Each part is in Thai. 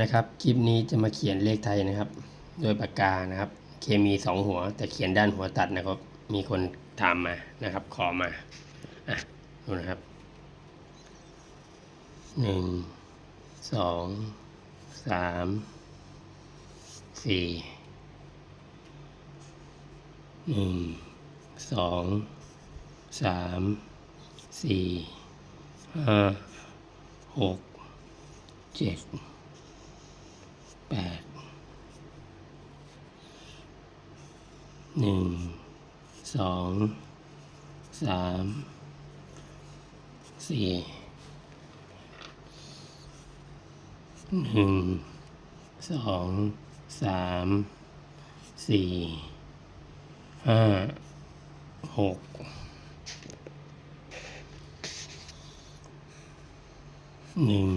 นะครับคลิปนี้จะมาเขียนเลขไทยนะครับ โดยปากกานะครับ เคมีสองหัว แต่เขียนด้านหัวตัดนะครับ มีคนถามมานะครับ ขอมาอะดูนะครับหนึ่งสองสามสี่หนึ่งสองสามสี่ห้าหกเจ็ด แปดหนึ่งสองสามสี่หนึ่งสองสามสี่ห้าหกหนึ่ง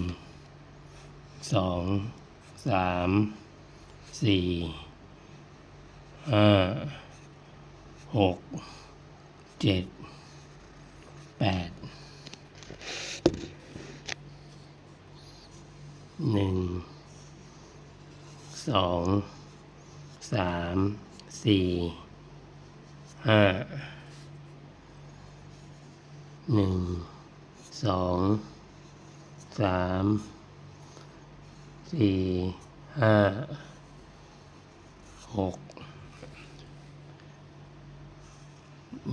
สอง สามสี่ห้าหกเจ็ดแปดหนึ่งสองสามสี่ห้าหนึ่งสองสาม สี่ห้าหก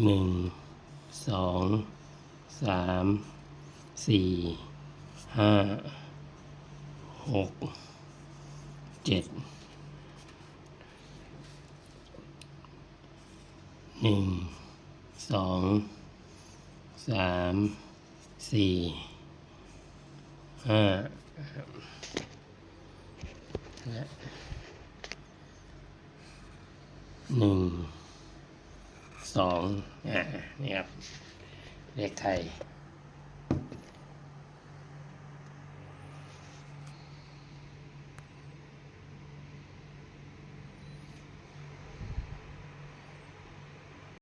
หนึ่งสองสามสี่ห้าหกเจ็ดหนึ่งสองสามสี่ห้า และหนึ่งสองอ่านี่ครับเลขไทย